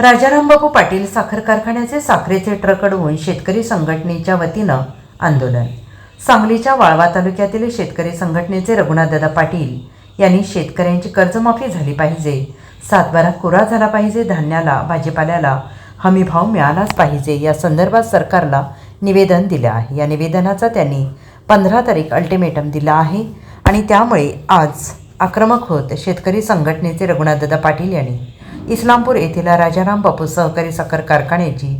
राजारामबापू पाटील साखर कारखान्याचे साखरेचे ट्रक अडवून शेतकरी संघटनेच्या वतीनं आंदोलन. सांगलीच्या वाळवा तालुक्यातील शेतकरी संघटनेचे रघुनाथदादा पाटील यांनी शेतकऱ्यांची कर्जमाफी झाली पाहिजे सातबारा कोरा झाला पाहिजे धान्याला भाजीपाल्याला हमी भाव मिळालाच पाहिजे या संदर्भात सरकारला निवेदन दिलं आहे. या निवेदनाचा त्यांनी पंधरा तारीख अल्टिमेटम दिला आहे आणि त्यामुळे आज आक्रमक होत शेतकरी संघटनेचे रघुनाथदादा पाटील यांनी इस्लामपूर येथील राजाराम बापू सहकारी साखर कारखान्याची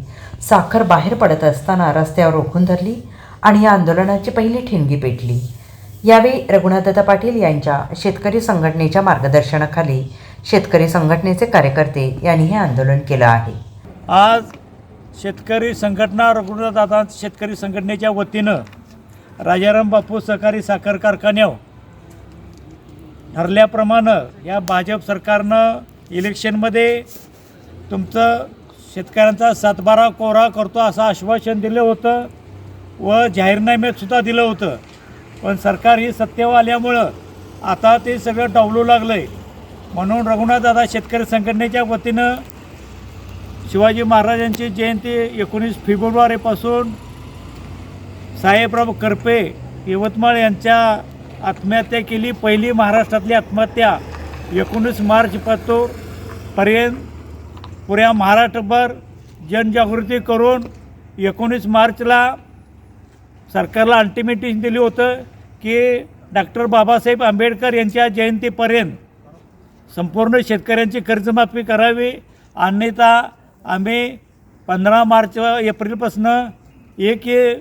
साखर बाहेर पडत असताना रस्त्यावर रोखून धरली आणि या आंदोलनाची पहिली ठिणगी पेटली. यावेळी रघुनाथदत्ता पाटील यांच्या शेतकरी संघटनेच्या मार्गदर्शनाखाली शेतकरी संघटनेचे कार्यकर्ते यांनी हे आंदोलन केलं आहे. आज शेतकरी संघटना रघुनाथदादा शेतकरी संघटनेच्या वतीनं राजाराम बापू सहकारी साखर कारखान्यावर ठरल्याप्रमाणे या भाजप सरकारनं इलेक्शनमध्ये तुमचं शेतकऱ्यांचा सातबारा कोरा करतो असं आश्वासन दिलं होतं व जाहीरनाम्यातसुद्धा दिलं होतं. पण सरकार ही सत्तेवर आल्यामुळं आता ते सगळं डावलू लागलं आहे म्हणून रघुनाथदादा शेतकरी संघटनेच्या वतीनं शिवाजी महाराजांची जयंती एकोणीस फेब्रुवारीपासून साहेबराव करपे यवतमाळ यांच्या आत्महत्या केली. पहिली महाराष्ट्रातली आत्महत्या एकोणीस मार्चपासून पर्यंत पुऱ्या महाराष्ट्रभर जनजागृती करून एकोणीस मार्चला सरकारला अल्टिमेटिव्ह दिली होतं की डॉक्टर बाबासाहेब आंबेडकर यांच्या जयंतीपर्यंत संपूर्ण शेतकऱ्यांची कर्जमाफी करावी. अन्यथा आम्ही पंधरा मार्च एप्रिलपासून एक हे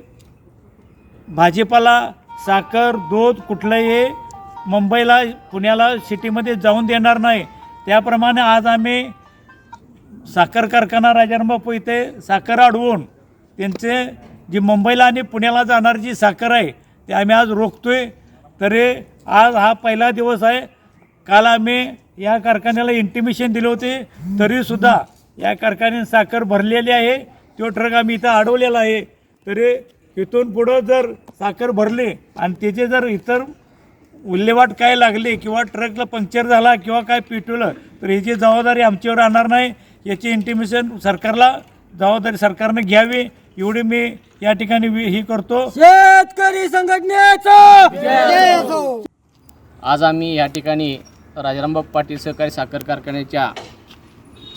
भाजीपाला साखर दूध कुठलंही मुंबईला पुण्याला सिटीमध्ये जाऊन देणार नाही. त्याप्रमाणे आज आम्ही साखर कारखाना राजारामबापू इथे साखर अडवून त्यांचे जी मुंबईला आणि पुण्याला जाणारी जी साखर आहे ते आम्ही आज रोखतो आहे तरी आज हा पहिला दिवस आहे. काल आम्ही या कारखान्याला इंटिमेशन दिले होते. तरीसुद्धा या कारखान्याने साखर भरलेली आहे. तो ट्रक आम्ही इथं अडवलेला आहे. तरी इथून पुढं जर साखर भरली आणि त्याचे जर इतर विल्हेवाट काय लागली किंवा ट्रकला पंक्चर झाला किंवा काय पिटवलं तर ह्याची जबाबदारी आमच्यावर राहणार नाही याची इंटिमेशन सरकारला जबाबदारी सरकारनं घ्यावी. एवढी मी या ठिकाणी ही करतो. शेतकरी संघटनेचं! आज आम्ही या ठिकाणी राजारामबाब पाटील सहकारी साखर कारखान्याच्या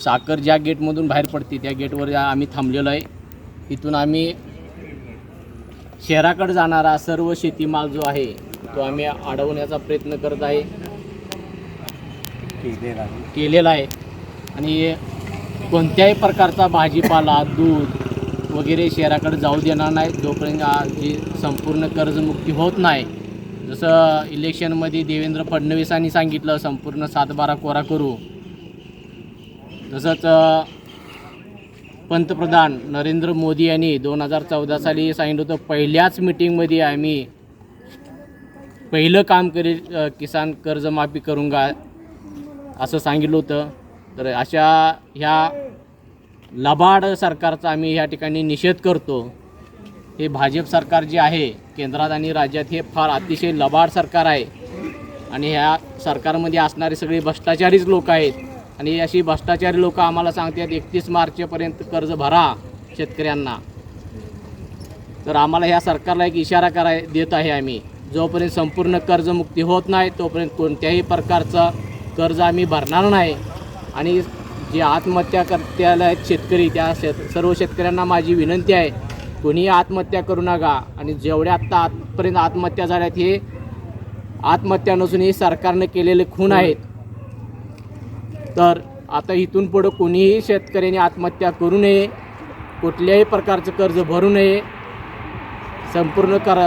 साखर ज्या गेटमधून बाहेर पडते त्या गेटवर आम्ही थांबलेलो आहे. इथून आम्ही शहराकडे जाणारा सर्व शेतीमाल जो आहे तो आम्ही अडवण्याचा प्रयत्न करत आहे. केलेला आहे. आणि कोणत्याही प्रकारचा भाजीपाला दूध वगैरे शहराकडे जाऊ देणार नाही. जोपर्यंत जी संपूर्ण कर्जमुक्ती होत नाही. जसं इलेक्शनमध्ये देवेंद्र फडणवीसांनी सांगितलं संपूर्ण सातबारा कोरा करू. तसंच पंतप्रधान नरेंद्र मोदी यांनी दोन हजार चौदा साली सांगितलं होतं पहिल्याच मिटिंगमध्ये आम्ही पहिलं काम करेल किसान कर्जमाफी करूंगा असं सांगितलं होतं. तर अशा ह्या लबाड सरकारचा आम्ही या ठिकाणी निषेध करतो. हे भाजप सरकार जे आहे केंद्रात आणि राज्यात हे फार अतिशय लबाड सरकार आहे. आणि ह्या सरकारमध्ये असणारे सगळे भ्रष्टाचारीच लोक आहेत. आणि अशी भ्रष्टाचारी लोक आम्हाला सांगतात एकतीस मार्चपर्यंत कर्ज भरा शेतकऱ्यांना. तर आम्हाला ह्या सरकारला एक इशारा कराय देत आहे आम्ही. जोपर्यंत संपूर्ण कर्जमुक्ती होत नाही तोपर्यंत कोणत्याही प्रकारचं कर्ज आम्ही भरणार नाही. आणि जे आत्महत्या करत्याला आहेत शेतकरी त्या शेत सर्व शेतकऱ्यांना माझी विनंती आहे कोणीही आत्महत्या करू नका. आणि जेवढ्या आत्ता आतपर्यंत आत्महत्या झाल्यात हे आत्महत्या नसून हे सरकारनं केलेले खून आहेत. तर आता इथून पुढं कोणीही शेतकऱ्यांनी आत्महत्या करू नये कुठल्याही प्रकारचं कर्ज भरू नये संपूर्ण कर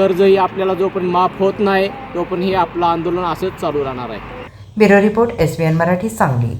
कर्जही आपल्याला जोपर्यंत माफ होत नाही तोपर्यंत हे आपलं आंदोलन असंच चालू राहणार आहे. Bureau report S B N Marathi Sangli.